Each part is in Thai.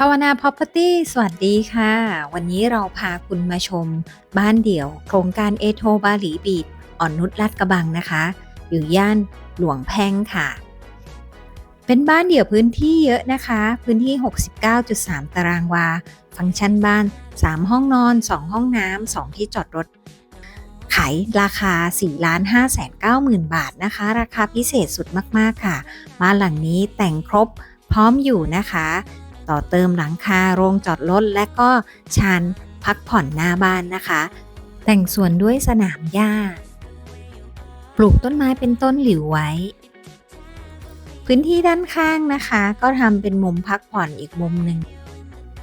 ภาวนา Property สวัสดีค่ะ วันนี้เราพาคุณมาชม บ้านเดี่ยว โครงการเอโทบาหลีบีดอ่อนนุชลาดกระบังนะคะ อยู่ย่านหลวงแพงค่ะ เป็นบ้านเดี่ยวพื้นที่เยอะนะคะ พื้นที่ 69.3 ตารางวา ฟังก์ชันบ้าน 3 ห้องนอน 2 ห้องน้ำ 2 ที่จอดรถ ขายราคา4 5 9 0 0 0 0บาทนะคะ ราคาพิเศษสุดมากๆค่ะ บ้านหลังนี้แต่งครบพร้อมอยู่นะคะ ต่อเติมหลังคาโรงจอดรถและก็ชานพักผ่อนหน้าบ้านนะคะ แต่งสวนด้วยสนามหญ้า ปลูกต้นไม้เป็นต้นหลิวไว้ พื้นที่ด้านข้างนะคะ ก็ทำเป็นมุมพักผ่อนอีกมุมหนึ่ง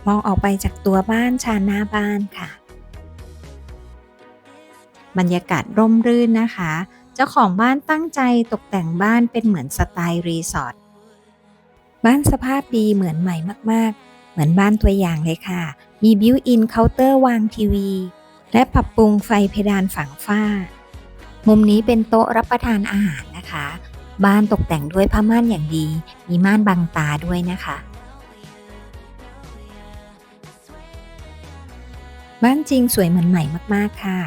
มองออกไปจากตัวบ้านชานหน้าบ้านค่ะ บรรยากาศร่มรื่นนะคะ เจ้าของบ้านตั้งใจตกแต่งบ้านเป็นเหมือนสไตล์รีสอร์ท บ้านสภาพดีเหมือนใหม่มาก ๆ เหมือนบ้านตัวอย่างเลยค่ะ มีบิวอินเคาน์เตอร์วางทีวี และปรับปรุงไฟเพดานฝังฝ้า มุมนี้เป็นโต๊ะรับประทานอาหารนะคะ บ้านตกแต่งด้วยผ้าม่านอย่างดี มีม่านบังตาด้วยนะคะ บ้านจริงสวยเหมือนใหม่มาก ๆ ค่ะ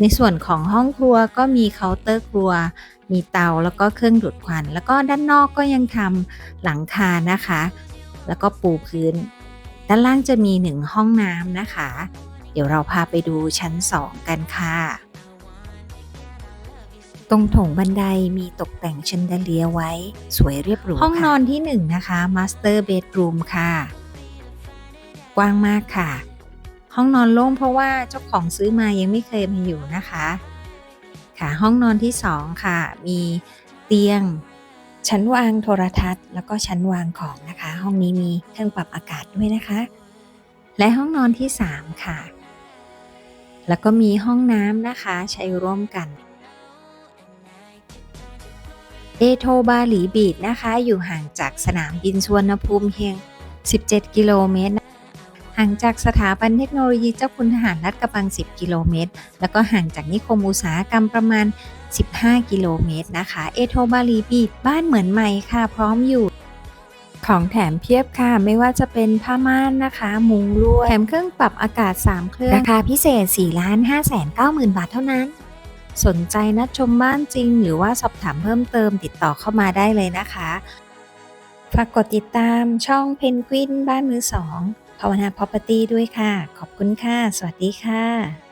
ในส่วนของห้องครัวก็มีเคาน์เตอร์ครัว มีเตาแล้วก็เครื่องดูดควัน แล้วก็ด้านนอกก็ยังทำหลังคานะคะ แล้วก็ปูพื้น ด้านล่างจะมีหนึ่งห้องน้ำนะคะ เดี๋ยวเราพาไปดูชั้น 2 กันค่ะ ตรงโถงบันไดมีตกแต่งชันเดเลียไว้ สวยเรียบหรูห้องนอนที่ 1 นะคะ Master Bedroom ค่ะ กว้างมากค่ะ ห้องนอนโล่งเพราะว่าเจ้าของซื้อมายังไม่เคยมาอยู่นะคะ ค่ะห้องนอนที่ 2 ค่ะ มีเตียง ชั้นวางโทรทัศน์ แล้วก็ชั้นวางของนะคะ ห้องนี้มีเครื่องปรับอากาศด้วยนะคะ และห้องนอนที่ 3 ค่ะ แล้วก็มีห้องน้ำนะคะใช้ร่วมกันเอโทบาหลีบีดนะคะ อยู่ห่างจากสนามบินสวรรณภูมิเพียง 17 กิโลเมตร ห่างจากสถาบันเทคโนโลยีเจ้าคุณทหารรัฐกระบัง 10 กิโลเมตร แล้วก็ห่างจากนิคมอุตสาหกรรมประมาณ 15 กิโลเมตรนะคะ เอโทบาลีบีบ้านเหมือนใหม่ค่ะ พร้อมอยู่ของแถมเพียบค่ะ ไม่ว่าจะเป็นผ้าม่านนะคะ มุงลวดแถมเครื่องปรับอากาศ 3 เครื่อง ราคาพิเศษ4 5 9 0 0 0 0 บาทเท่านั้น สนใจนัดชมบ้านจริง หรือว่าสอบถามเพิ่มเติมติดต่อเข้ามาได้เลยนะคะ ฝากกดติดตามช่องเพนกวินบ้านมือสอง ภาวนา Property ด้วยค่ะ ขอบคุณค่ะ สวัสดีค่ะ